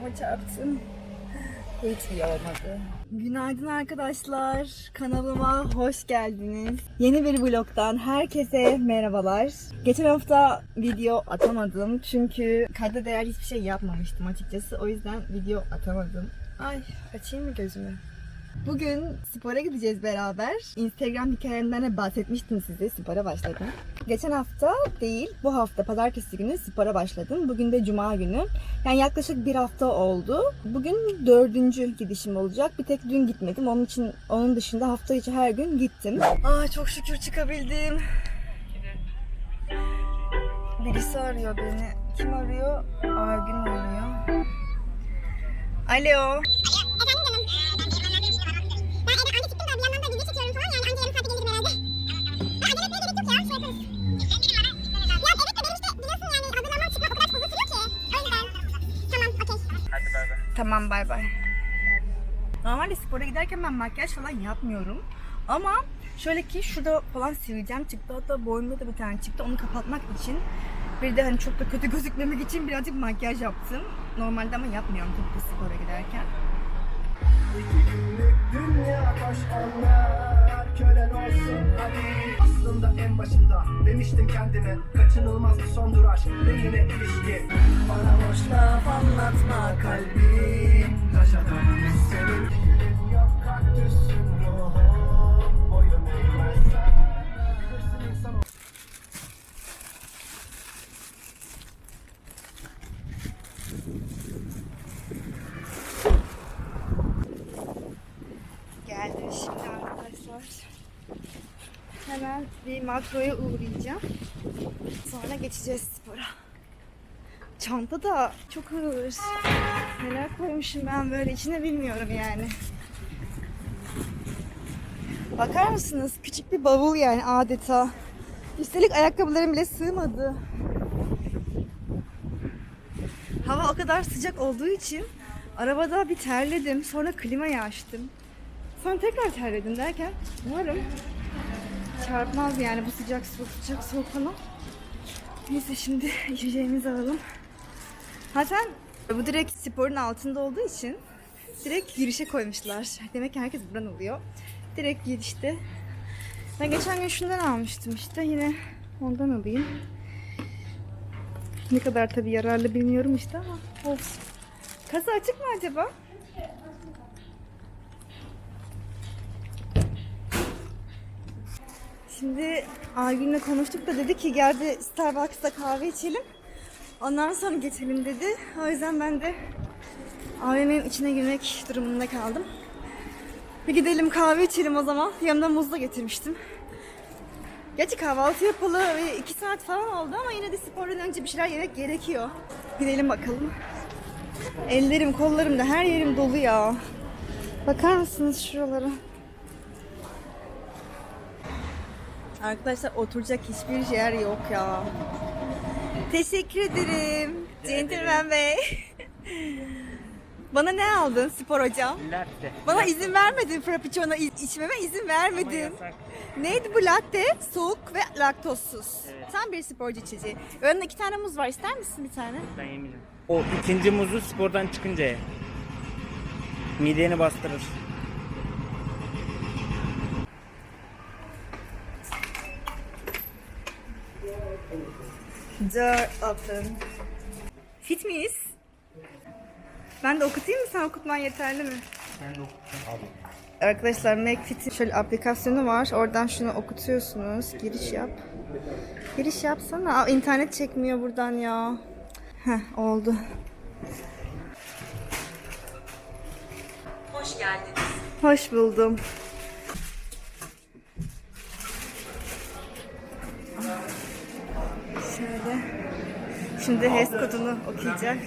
adama çarptım. Hiç iyi olmadı. Günaydın arkadaşlar. Kanalıma hoş geldiniz. Yeni bir vlogdan herkese merhabalar. Geçen hafta video atamadım çünkü kayda değer hiçbir şey yapmamıştım açıkçası. O yüzden video atamadım. Ay açayım mı gözümü? Bugün spora gideceğiz beraber. Instagram hikayemden de bahsetmiştim size. Spora başladım. Geçen hafta değil, bu hafta pazartesi günü spora başladım. Bugün de cuma günü. Yani yaklaşık bir hafta oldu. Bugün dördüncü gidişim olacak. Bir tek dün gitmedim. Onun için onun dışında hafta içi her gün gittim. Aa çok şükür çıkabildim. Birisi arıyor beni. Kim arıyor? Argün arıyor. Alo. Tamam bay bay. Normalde spora giderken ben makyaj falan yapmıyorum. Ama şöyle ki şurada falan sivilcem çıktı. Hatta boynumda da bir tane çıktı. Onu kapatmak için bir de hani çok da kötü gözükmemek için birazcık makyaj yaptım. Normalde ama yapmıyorum tabii spora giderken. Taş Kölen olsun hadi. Aslında en başında demiştim kendime Kaçınılmaz bir son duraş ve yine ilişki. Bana boş laf anlatma kalbim. Taşadan senin. Gülün yok kaktüsün arkadaşlar. Hemen bir makroya uğrayacağım. Sonra geçeceğiz spora. Çanta da çok ağır. Neler koymuşum ben böyle içine bilmiyorum yani. Bakar mısınız? Küçük bir bavul yani adeta. Üstelik ayakkabılarım bile sığmadı. Hava o kadar sıcak olduğu için arabada bir terledim. Sonra klimayı açtım. Sonra tekrar terledim derken umarım çarpmaz yani bu sıcak soğuk sıcak soğuk falan. Neyse şimdi içeceğimizi alalım. Zaten bu direkt sporun altında olduğu için direkt girişe koymuşlar. Demek ki herkes buradan alıyor. Direkt girişte. Ben geçen gün şundan almıştım işte yine ondan alayım. Ne kadar tabii yararlı bilmiyorum işte ama olsun. Kasa açık mı acaba? Şimdi Aygün'le konuştuk da dedi ki gel bir Starbucks'ta kahve içelim. Ondan sonra geçelim dedi. O yüzden ben de AVM'nin içine girmek durumunda kaldım. Bir gidelim kahve içelim o zaman. Yanımda muz da getirmiştim. Gerçi kahvaltı yapalı 2 saat falan oldu ama yine de spordan önce bir şeyler yemek gerekiyor. Gidelim bakalım. Ellerim, kollarım da her yerim dolu ya. Bakar mısınız şuralara? Arkadaşlar oturacak hiçbir yer yok ya. Teşekkür ederim. Gentleman Bey. Bana ne aldın spor hocam? Latte. Bana izin vermedin frappuccino iç- içmeme izin vermedin. Neydi bu latte? Soğuk ve laktozsuz. Evet. Tam bir sporcu içeceği. Önünde iki tane muz var. İster misin bir tane? Ben yemeyeceğim. O ikinci muzu spordan çıkınca ye. Mideni bastırır. Door open. Fit miyiz? Ben de okutayım mı? Sen okutman yeterli mi? Ben de Arkadaşlar McFit'in şöyle aplikasyonu var. Oradan şunu okutuyorsunuz. Giriş yap. Giriş yapsana. Aa, internet çekmiyor buradan ya. Heh oldu. Hoş geldiniz. Hoş buldum. Şimdi HES kodunu okuyacak.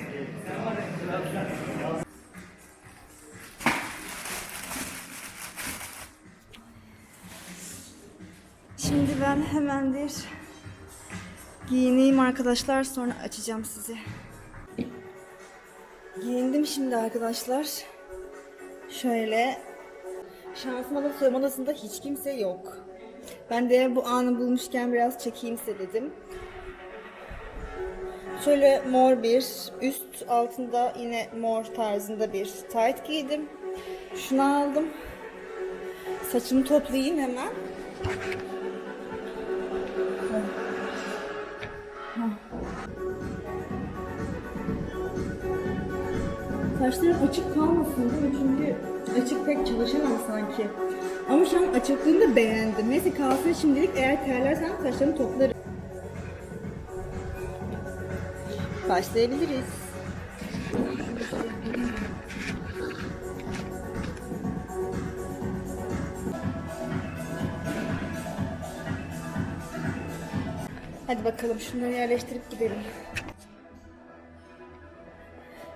Şimdi ben hemen bir giyineyim arkadaşlar sonra açacağım sizi. Giyindim şimdi arkadaşlar. Şöyle şansıma da soyunma odasında hiç kimse yok. Ben de bu anı bulmuşken biraz çekeyim size dedim. Şöyle mor bir, üst altında yine mor tarzında bir tight giydim. Şunu aldım. Saçımı toplayayım hemen. Saçlarım açık kalmasın değil mi? Çünkü açık pek çalışamam sanki. Ama şu an açıklığını beğendim. Neyse kalsın şimdilik. Eğer terlersem saçlarımı toplarım. Başlayabiliriz. Hadi bakalım şunları yerleştirip gidelim.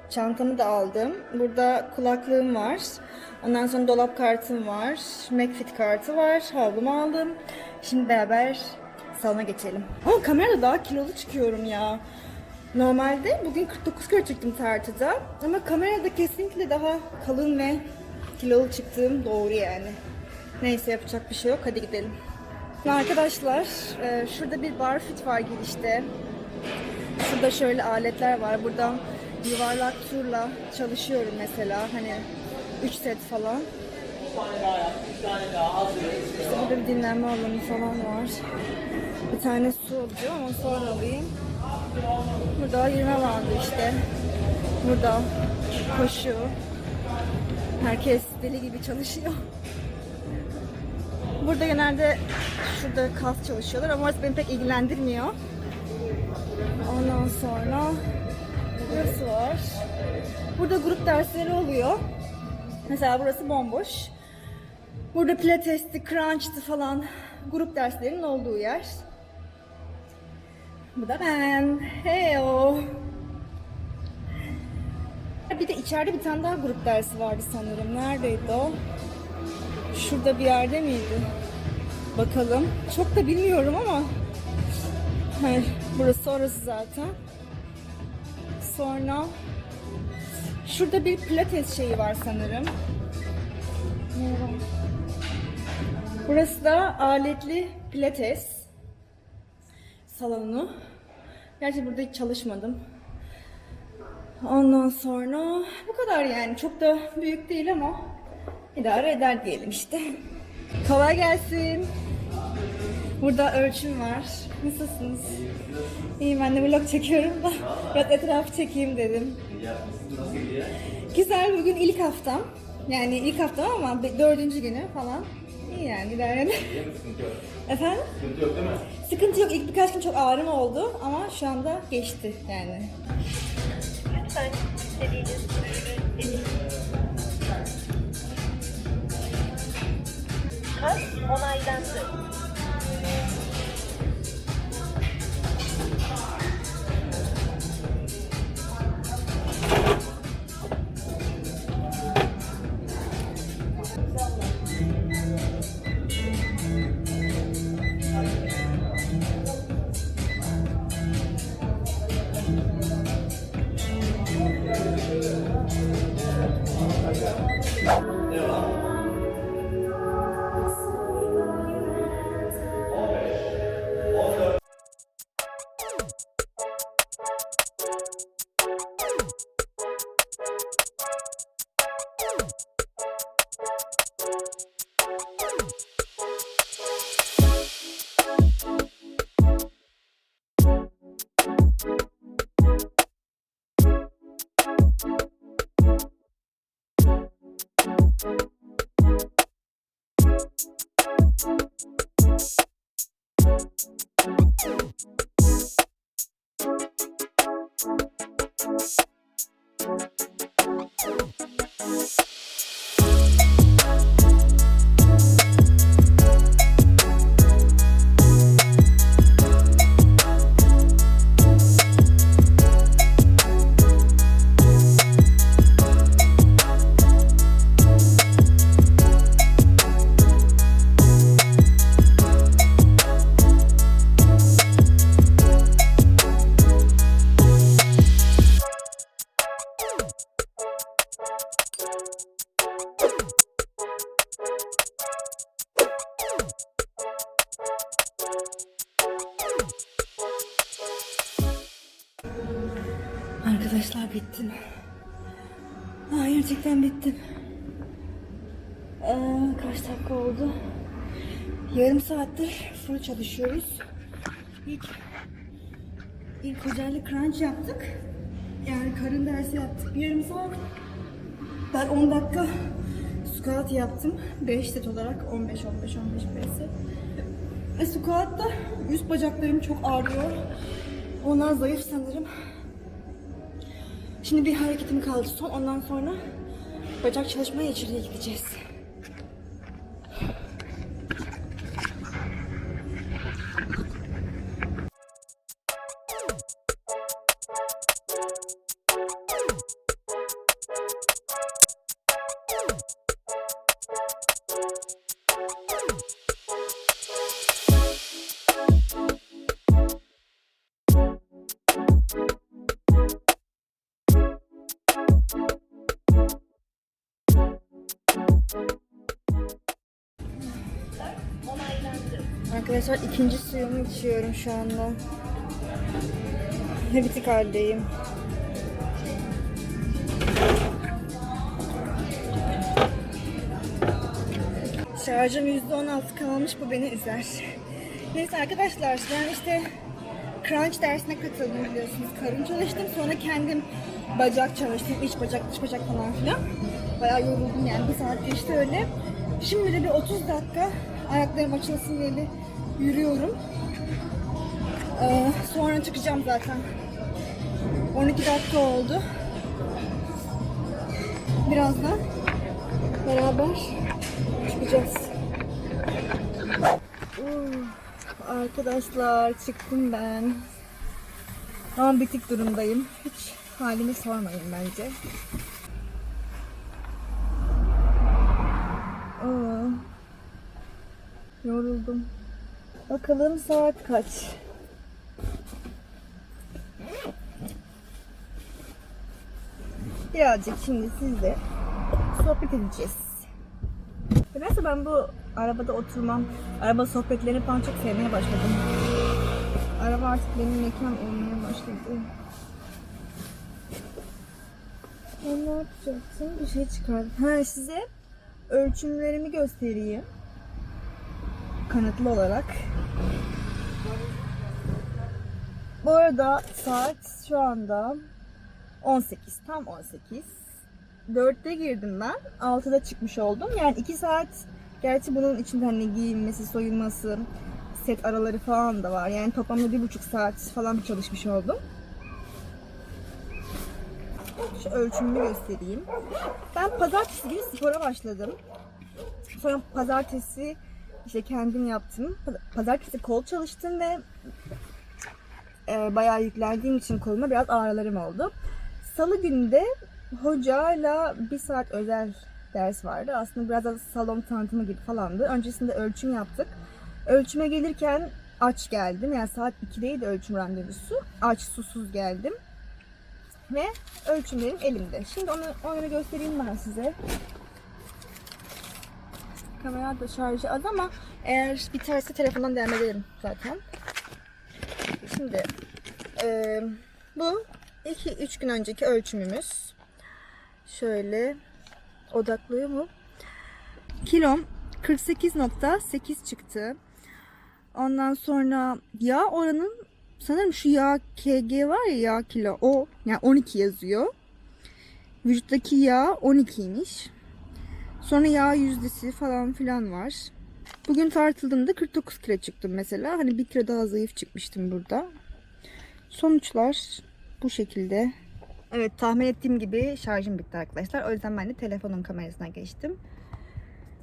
Çantamı da aldım. Burada kulaklığım var. Ondan sonra dolap kartım var. McFit kartı var. Havlumu aldım. Şimdi beraber salona geçelim. Ama kamerada daha kilolu çıkıyorum ya. Normalde bugün 49 kilo çıktım tartıda. Ama kamerada kesinlikle daha kalın ve kilolu çıktığım doğru yani. Neyse yapacak bir şey yok. Hadi gidelim. Arkadaşlar e, şurada bir barfit var girişte. Şurada şöyle aletler var. Buradan yuvarlak turla çalışıyorum mesela. Hani 3 set falan. İşte burada bir dinlenme alanı falan var. Bir tane su alacağım ama sonra alayım. Burada yürüme vardı işte. Burada koşu. Herkes deli gibi çalışıyor. Burada genelde şurada kas çalışıyorlar ama orası beni pek ilgilendirmiyor. Ondan sonra burası var. Burada grup dersleri oluyor. Mesela burası bomboş. Burada pilatesti, crunch'tı falan grup derslerinin olduğu yer. Bu da ben. Heyo. Bir de içeride bir tane daha grup dersi vardı sanırım. Neredeydi o? Şurada bir yerde miydi? Bakalım. Çok da bilmiyorum ama. Hayır, burası orası zaten. Sonra şurada bir pilates şeyi var sanırım. Burası da aletli pilates salonu. Gerçi burada hiç çalışmadım. Ondan sonra bu kadar yani. Çok da büyük değil ama idare eder diyelim işte. Kolay gelsin. Burada ölçüm var. Nasılsınız? İyi ben de vlog çekiyorum da biraz etrafı çekeyim dedim. Güzel bugün ilk haftam. Yani ilk haftam ama dördüncü günü falan. İyi yani idare eder. Efendim? Sıkıntı yok değil mi? Sıkıntı yok. İlk birkaç gün çok ağrım oldu ama şu anda geçti yani. Lütfen istediğiniz ürünü seçin. Kas onaylandı. Saattir full çalışıyoruz. İlk, ilk hocayla crunch yaptık. Yani karın dersi yaptık. Bir yarım saat. Ben 10 dakika squat yaptım. 5 set olarak 15-15-15 set. Ve squat'ta üst bacaklarım çok ağrıyor. Onlar zayıf sanırım. Şimdi bir hareketim kaldı son. Ondan sonra bacak çalışmaya içeriye gideceğiz. Arkadaşlar ikinci suyumu içiyorum şu anda. Bitik haldeyim. Şarjım %16 kalmış bu beni üzer. Neyse arkadaşlar ben işte crunch dersine katıldım biliyorsunuz. Karın çalıştım sonra kendim bacak çalıştım. iç bacak dış bacak falan filan. Bayağı yoruldum yani bir saat geçti öyle. Şimdi de bir 30 dakika ayaklarım açılsın diye bir yürüyorum. Ee, sonra çıkacağım zaten. 12 dakika oldu. Birazdan beraber çıkacağız. Uf, arkadaşlar çıktım ben. Ama bitik durumdayım. Hiç halimi sormayın bence. Yoruldum. Bakalım saat kaç? Birazcık şimdi sizle sohbet edeceğiz. Neyse ben bu arabada oturmam, araba sohbetlerini falan çok sevmeye başladım. Araba artık benim mekan olmaya başladı. Ben ne yapacaktım? Bir şey çıkardım. Ha size ölçümlerimi göstereyim. Kanıtlı olarak. Bu arada saat şu anda 18. Tam 18. 4'te girdim ben. 6'da çıkmış oldum. Yani 2 saat gerçi bunun içinde hani giyinmesi, soyunması, set araları falan da var. Yani toplamda 1,5 saat falan çalışmış oldum. Şu ölçümümü göstereyim. Ben pazartesi günü spora başladım. Sonra pazartesi işte kendim yaptım. Pazartesi kol çalıştım ve e, bayağı yüklendiğim için koluma biraz ağrılarım oldu. Salı günü de hocayla bir saat özel ders vardı. Aslında biraz da salon tanıtımı gibi falandı. Öncesinde ölçüm yaptık. Ölçüme gelirken aç geldim. Yani saat 2'deydi ölçüm randevusu. Aç, susuz geldim. Ve ölçümlerim elimde. Şimdi onu, onu göstereyim ben size. Kamera da şarjı az ama eğer biterse telefondan devam ederim zaten. Şimdi eee, bu 2-3 gün önceki ölçümümüz. Şöyle odaklıyor mu? Kilom 48.8 çıktı. Ondan sonra yağ oranın sanırım şu yağ KG var ya yağ kilo o yani 12 yazıyor. Vücuttaki yağ 12'ymiş. Sonra yağ yüzdesi falan filan var. Bugün tartıldığımda 49 kilo çıktım mesela. Hani bir kilo daha zayıf çıkmıştım burada. Sonuçlar bu şekilde. Evet tahmin ettiğim gibi şarjım bitti arkadaşlar. O yüzden ben de telefonun kamerasına geçtim.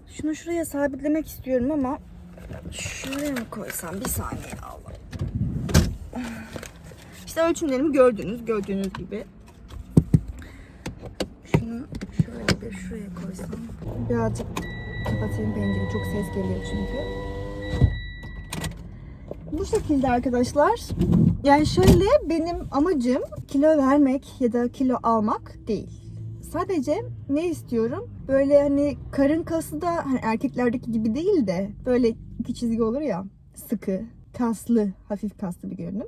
Şunu şuraya sabitlemek istiyorum ama şuraya mı koysam? Bir saniye Allah. İşte ölçümlerimi gördünüz. Gördüğünüz gibi. Şunu bir şuraya koysam. Birazcık kapatayım pencereyi. Çok ses geliyor çünkü. Bu şekilde arkadaşlar. Yani şöyle benim amacım kilo vermek ya da kilo almak değil. Sadece ne istiyorum? Böyle hani karın kası da hani erkeklerdeki gibi değil de böyle iki çizgi olur ya sıkı, kaslı, hafif kaslı bir görünüm.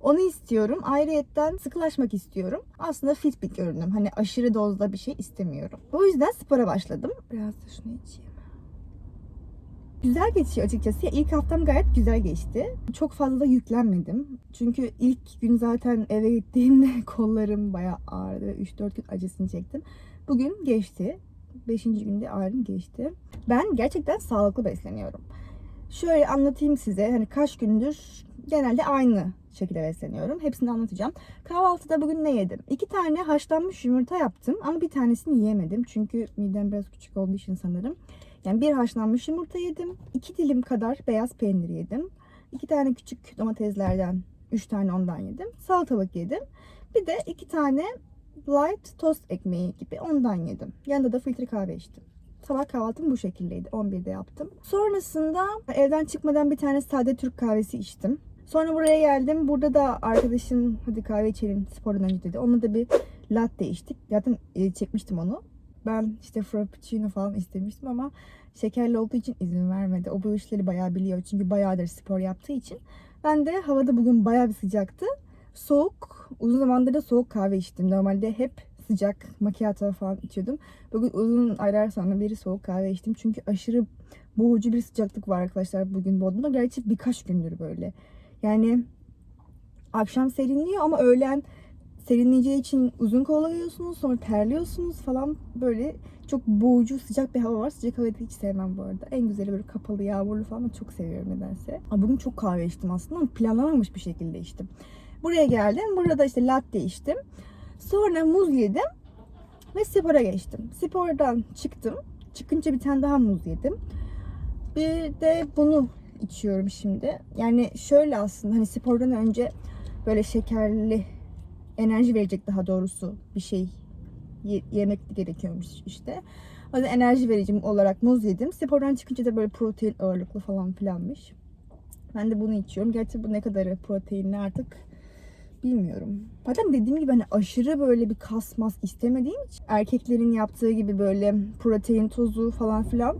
Onu istiyorum. Ayrıyetten sıkılaşmak istiyorum. Aslında fit bir görünüm. Hani aşırı dozda bir şey istemiyorum. Bu yüzden spora başladım. Biraz da şunu içeyim. Güzel geçiyor açıkçası. İlk haftam gayet güzel geçti. Çok fazla da yüklenmedim. Çünkü ilk gün zaten eve gittiğimde kollarım bayağı ağrıdı ve 3-4 gün acısını çektim. Bugün geçti. 5. günde ağrım geçti. Ben gerçekten sağlıklı besleniyorum. Şöyle anlatayım size. Hani kaç gündür genelde aynı şekilde besleniyorum. Hepsini anlatacağım. Kahvaltıda bugün ne yedim? İki tane haşlanmış yumurta yaptım ama bir tanesini yiyemedim. Çünkü midem biraz küçük olduğu için sanırım. Yani bir haşlanmış yumurta yedim. iki dilim kadar beyaz peynir yedim. iki tane küçük domateslerden, üç tane ondan yedim. Salatalık yedim. Bir de iki tane light tost ekmeği gibi ondan yedim. Yanında da filtre kahve içtim. Sabah kahvaltım bu şekildeydi. 11'de yaptım. Sonrasında evden çıkmadan bir tane sade Türk kahvesi içtim. Sonra buraya geldim. Burada da arkadaşım hadi kahve içelim spordan önce dedi. Onunla da bir latte içtik. Zaten e, çekmiştim onu. Ben işte frappuccino falan istemiştim ama şekerli olduğu için izin vermedi. O bu işleri bayağı biliyor. Çünkü bayağıdır spor yaptığı için. Ben de havada bugün bayağı bir sıcaktı. Soğuk, uzun zamandır da soğuk kahve içtim. Normalde hep sıcak macchiato falan içiyordum. Bugün uzun aylar sonra bir soğuk kahve içtim. Çünkü aşırı boğucu bir sıcaklık var arkadaşlar bugün Bodrum'da. Gerçi birkaç gündür böyle. Yani akşam serinliyor ama öğlen serinleyeceği için uzun kola giyiyorsunuz sonra terliyorsunuz falan böyle çok boğucu sıcak bir hava var. Sıcak havayı hiç sevmem bu arada. En güzeli böyle kapalı yağmurlu falan çok seviyorum nedense. Ama bugün çok kahve içtim aslında ama planlamamış bir şekilde içtim. Buraya geldim. Burada da işte latte içtim. Sonra muz yedim ve spora geçtim. Spordan çıktım. Çıkınca bir tane daha muz yedim. Bir de bunu içiyorum şimdi. Yani şöyle aslında hani spordan önce böyle şekerli enerji verecek daha doğrusu bir şey ye- yemek gerekiyormuş işte. O yüzden enerji verici olarak muz yedim. Spordan çıkınca da böyle protein ağırlıklı falan filanmış. Ben de bunu içiyorum. Gerçi bu ne kadar proteinli artık bilmiyorum. Zaten dediğim gibi hani aşırı böyle bir kasmaz istemediğim için erkeklerin yaptığı gibi böyle protein tozu falan filan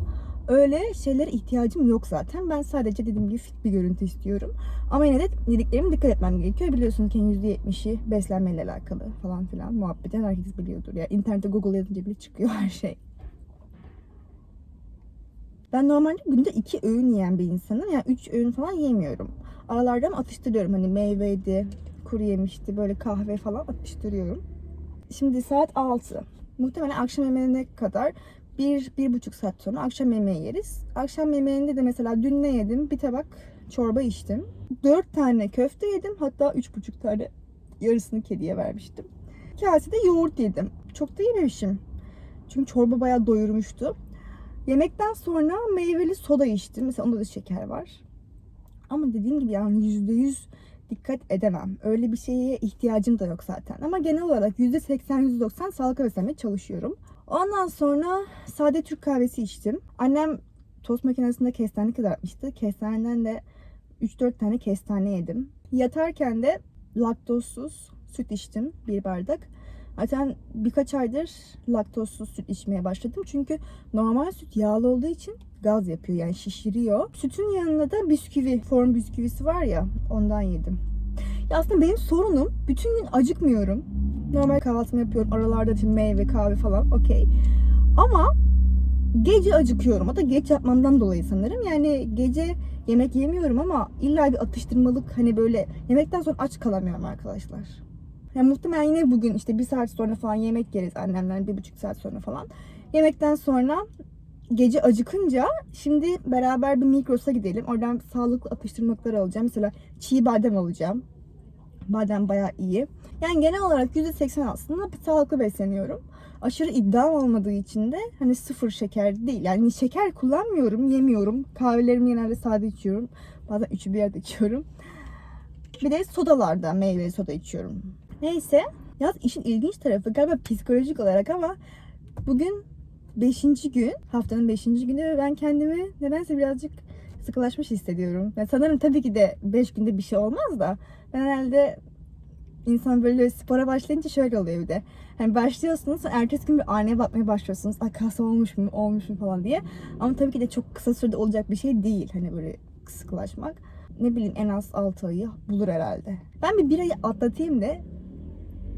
öyle şeylere ihtiyacım yok zaten. Ben sadece dediğim gibi fit bir görüntü istiyorum. Ama yine de yediklerime dikkat etmem gerekiyor. Biliyorsunuz ki %70'i beslenmeyle alakalı falan filan muhabbeten herkes biliyordur. Ya internette Google yazınca bile çıkıyor her şey. Ben normalde günde iki öğün yiyen bir insanım. Yani üç öğün falan yemiyorum. Aralarda atıştırıyorum. Hani meyveydi, kuru yemişti, böyle kahve falan atıştırıyorum. Şimdi saat 6. Muhtemelen akşam yemeğine kadar bir, bir buçuk saat sonra akşam yemeği yeriz. Akşam yemeğinde de mesela dün ne yedim? Bir tabak çorba içtim. Dört tane köfte yedim. Hatta üç buçuk tane yarısını kediye vermiştim. Kasede yoğurt yedim. Çok da yememişim. Çünkü çorba bayağı doyurmuştu. Yemekten sonra meyveli soda içtim. Mesela onda da şeker var. Ama dediğim gibi yani yüzde yüz dikkat edemem. Öyle bir şeye ihtiyacım da yok zaten. Ama genel olarak %80-%90 sağlıklı beslenmeye çalışıyorum. Ondan sonra sade Türk kahvesi içtim. Annem tost makinesinde kestane kızartmıştı. Kestaneden de 3-4 tane kestane yedim. Yatarken de laktozsuz süt içtim bir bardak. Zaten birkaç aydır laktozsuz süt içmeye başladım. Çünkü normal süt yağlı olduğu için gaz yapıyor yani şişiriyor. Sütün yanında da bisküvi, form bisküvisi var ya ondan yedim. Aslında benim sorunum bütün gün acıkmıyorum. Normal kahvaltımı yapıyorum. Aralarda işte meyve, kahve falan okey. Ama gece acıkıyorum. O da geç yapmamdan dolayı sanırım. Yani gece yemek yemiyorum ama illa bir atıştırmalık hani böyle yemekten sonra aç kalamıyorum arkadaşlar. Yani muhtemelen yine bugün işte bir saat sonra falan yemek yeriz annemden bir buçuk saat sonra falan. Yemekten sonra gece acıkınca şimdi beraber bir Migros'a gidelim. Oradan sağlıklı atıştırmalıklar alacağım. Mesela çiğ badem alacağım. Badem bayağı iyi. Yani genel olarak %80 aslında sağlıklı besleniyorum. Aşırı iddiam olmadığı için de hani sıfır şeker değil. Yani şeker kullanmıyorum, yemiyorum. Kahvelerimi genelde sade içiyorum. Bazen üçü bir yerde içiyorum. Bir de sodalarda meyveli soda içiyorum. Neyse. Yalnız işin ilginç tarafı galiba psikolojik olarak ama bugün 5. gün, haftanın 5. günü ve ben kendimi nedense birazcık sıkılaşmış hissediyorum. Yani sanırım tabii ki de 5 günde bir şey olmaz da ben herhalde insan böyle spora başlayınca şöyle oluyor bir de. Hani başlıyorsunuz ertesi gün bir aynaya bakmaya başlıyorsunuz. Ay kas olmuş mu olmuş mu falan diye. Ama tabii ki de çok kısa sürede olacak bir şey değil. Hani böyle sıkılaşmak. ne bileyim en az 6 ayı bulur herhalde. Ben bir bir ayı atlatayım da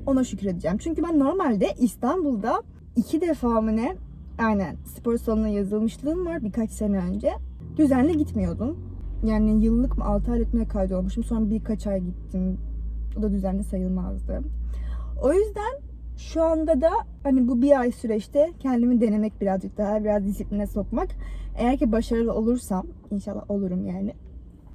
ona şükredeceğim. Çünkü ben normalde İstanbul'da iki defa mı ne aynen spor salonuna yazılmışlığım var birkaç sene önce. Düzenli gitmiyordum. Yani yıllık mı 6 aylık mı kaydolmuşum. Sonra birkaç ay gittim. O da düzenli sayılmazdı. O yüzden şu anda da hani bu bir ay süreçte kendimi denemek birazcık daha biraz disipline sokmak. Eğer ki başarılı olursam inşallah olurum yani.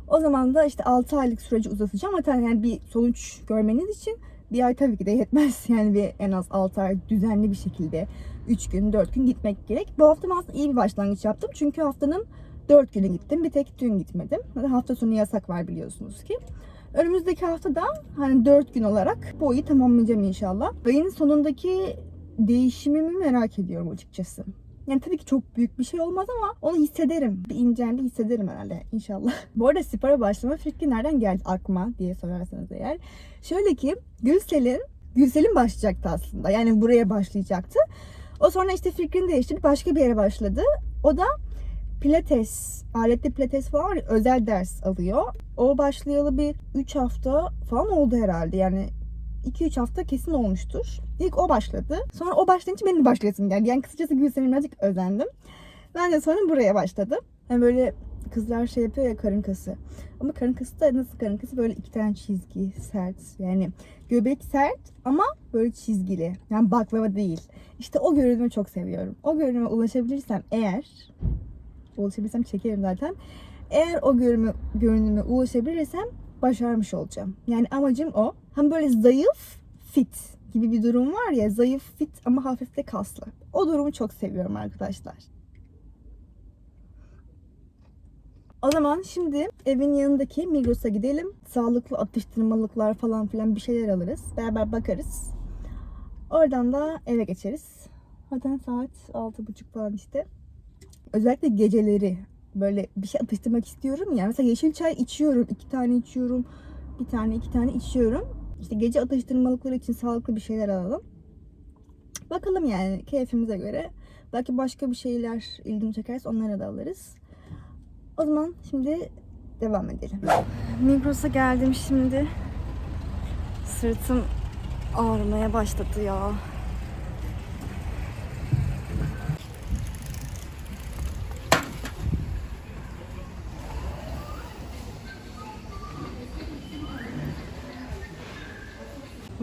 O zaman da işte 6 aylık süreci uzatacağım. Hatta yani bir sonuç görmeniz için bir ay tabii ki de yetmez. Yani bir en az 6 ay düzenli bir şekilde 3 gün 4 gün gitmek gerek. Bu hafta aslında iyi bir başlangıç yaptım. Çünkü haftanın 4 günü gittim. Bir tek dün gitmedim. Zaten hafta sonu yasak var biliyorsunuz ki. Önümüzdeki hafta da hani 4 gün olarak bu ayı tamamlayacağım inşallah. Ayın sonundaki değişimimi merak ediyorum açıkçası. Yani tabii ki çok büyük bir şey olmaz ama onu hissederim. Bir inceldi hissederim herhalde inşallah. Bu arada spora başlama fikri nereden geldi aklıma diye sorarsanız eğer. Şöyle ki Gülsel'in Gülsel'in başlayacaktı aslında. Yani buraya başlayacaktı. O sonra işte fikrini değiştirip başka bir yere başladı. O da pilates, aletli pilates var ya, özel ders alıyor. O başlayalı bir 3 hafta falan oldu herhalde. Yani 2-3 hafta kesin olmuştur. İlk o başladı. Sonra o başlayınca benim başlayasım geldi. Yani kısacası Gülsen'e birazcık özendim. Ben de sonra buraya başladım. Yani böyle kızlar şey yapıyor ya karın kası. Ama karın kası da nasıl karın kası? Böyle iki tane çizgi, sert. Yani göbek sert ama böyle çizgili. Yani baklava değil. İşte o görünümü çok seviyorum. O görünüme ulaşabilirsem eğer ulaşabilirsem çekerim zaten. Eğer o görünüme, görünüme ulaşabilirsem başarmış olacağım. Yani amacım o. Hem böyle zayıf, fit gibi bir durum var ya. Zayıf, fit ama hafif de kaslı. O durumu çok seviyorum arkadaşlar. O zaman şimdi evin yanındaki Migros'a gidelim. Sağlıklı atıştırmalıklar falan filan bir şeyler alırız. Beraber bakarız. Oradan da eve geçeriz. Zaten saat 6.30 falan işte. Özellikle geceleri böyle bir şey atıştırmak istiyorum ya. Mesela yeşil çay içiyorum. iki tane içiyorum. Bir tane iki tane içiyorum. İşte gece atıştırmalıkları için sağlıklı bir şeyler alalım. Bakalım yani keyfimize göre. Belki başka bir şeyler ilgimi çekerse onları da alırız. O zaman şimdi devam edelim. Migros'a geldim şimdi. Sırtım ağrımaya başladı ya.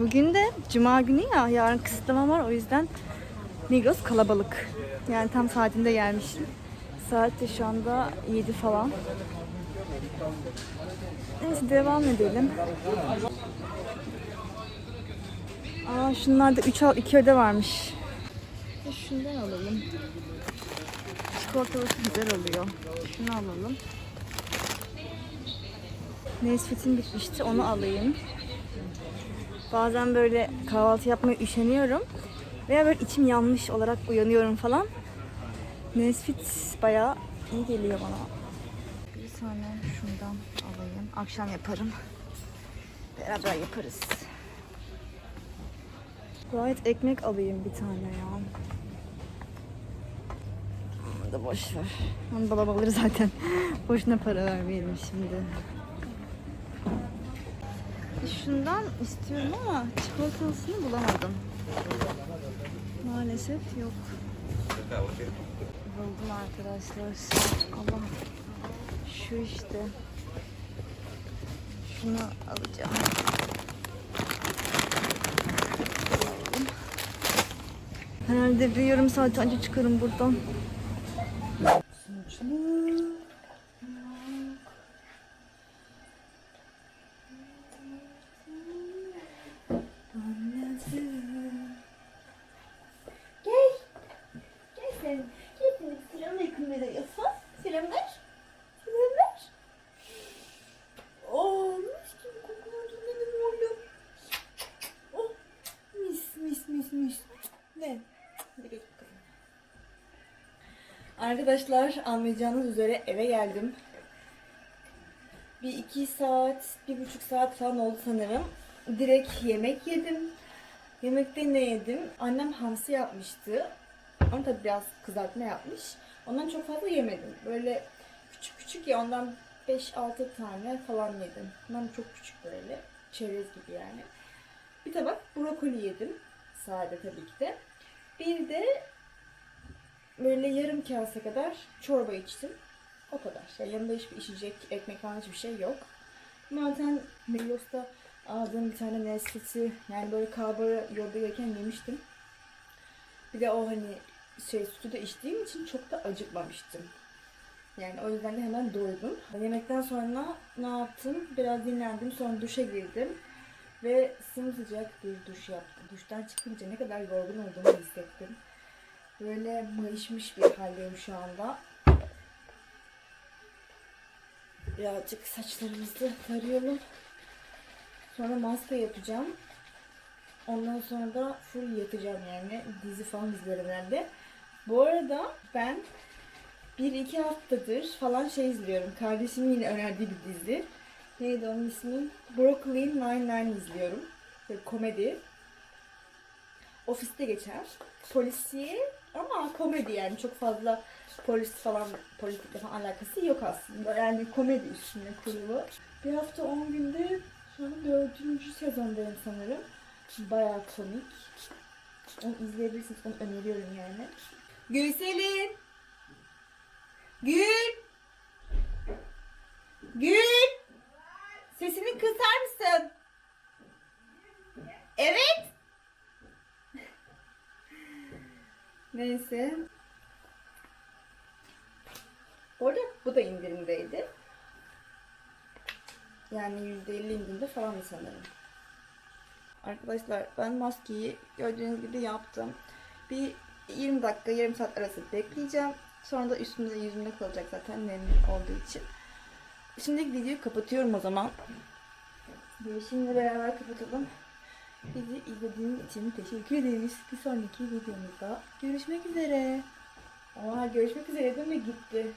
Bugün de cuma günü ya yarın kısıtlama var o yüzden Migros kalabalık. Yani tam saatinde gelmişim. Saat de şu anda 7 falan. Neyse devam edelim. Aa şunlar da 3 al 2 öde varmış. E, Şundan alalım. Çikolatalısı güzel oluyor. Şunu alalım. Nesfit'in bitmişti onu alayım. Bazen böyle kahvaltı yapmaya üşeniyorum. Veya böyle içim yanmış olarak uyanıyorum falan. Nesfit bayağı iyi geliyor bana. Bir tane şundan alayım. Akşam yaparım. Beraber yaparız. Gayet ekmek alayım bir tane ya. Onu da boş ver. Onu babam alır zaten. Boşuna para vermeyelim şimdi. Şundan istiyorum ama çikolatalısını bulamadım. Maalesef yok. Buldum arkadaşlar. Allah. Şu işte. Şunu alacağım. Herhalde bir yarım saat önce çıkarım buradan. Gel. Gel sen. Gel seni selamla yakınmaya yapalım. Selam ver. Selam ver. Oh mis gibi kokuyor benim oğlum. Oh mis mis mis mis. Ne? Hadi geç bakalım. Arkadaşlar anlayacağınız üzere eve geldim. Bir iki saat, bir buçuk saat falan oldu sanırım. Direkt yemek yedim. Yemekte ne yedim? Annem hamsi yapmıştı. Ama tabii biraz kızartma yapmış. Ondan çok fazla yemedim. Böyle küçük küçük ya ondan 5-6 tane falan yedim. Ben çok küçük böyle. Çerez gibi yani. Bir tabak brokoli yedim. Sade tabii ki de. Bir de böyle yarım kase kadar çorba içtim. O kadar. Yani yanında hiçbir içecek, ekmek falan hiçbir şey yok. Zaten Migros'ta aldığım bir tane Nesquik'i yani böyle kahvaltı yolda gelirken yemiştim. Bir de o hani şey sütü de içtiğim için çok da acıkmamıştım. Yani o yüzden de hemen doydum. Yemekten sonra ne yaptım? Biraz dinlendim. Sonra duşa girdim. Ve sımsıcak bir duş yaptım. Duştan çıkınca ne kadar yorgun olduğumu hissettim. Böyle mayışmış bir haldeyim şu anda. Birazcık saçlarımızı tarayalım. Sonra maske yapacağım. Ondan sonra da full yatacağım yani. Dizi falan izlerim herhalde. Bu arada ben bir iki haftadır falan şey izliyorum. Kardeşimin yine önerdiği bir dizi. Neydi onun ismi? Brooklyn Nine-Nine izliyorum. Böyle komedi. Ofiste geçer. Polisiye ama komedi yani çok fazla polis falan politikle falan alakası yok aslında. Yani komedi üstüne kurulu. Bir hafta 10 günde şu an dördüncü sezondayım sanırım. Bayağı komik. Onu izleyebilirsiniz. Onu öneriyorum yani. Gülselin! Gül! Gül! Sesini kısar mısın? Evet. Neyse. Orada bu da indirimdeydi. Yani %50 indirimde falan sanırım. Arkadaşlar ben maskeyi gördüğünüz gibi yaptım. Bir 20 dakika, yarım saat arası bekleyeceğim. Sonra da üstümde yüzümde kalacak zaten nemli olduğu için. Şimdi videoyu kapatıyorum o zaman. Şimdi beraber kapatalım. Bizi izlediğiniz için teşekkür ederiz. Bir sonraki videomuzda görüşmek üzere. Aa görüşmek üzere değil mi? Gitti.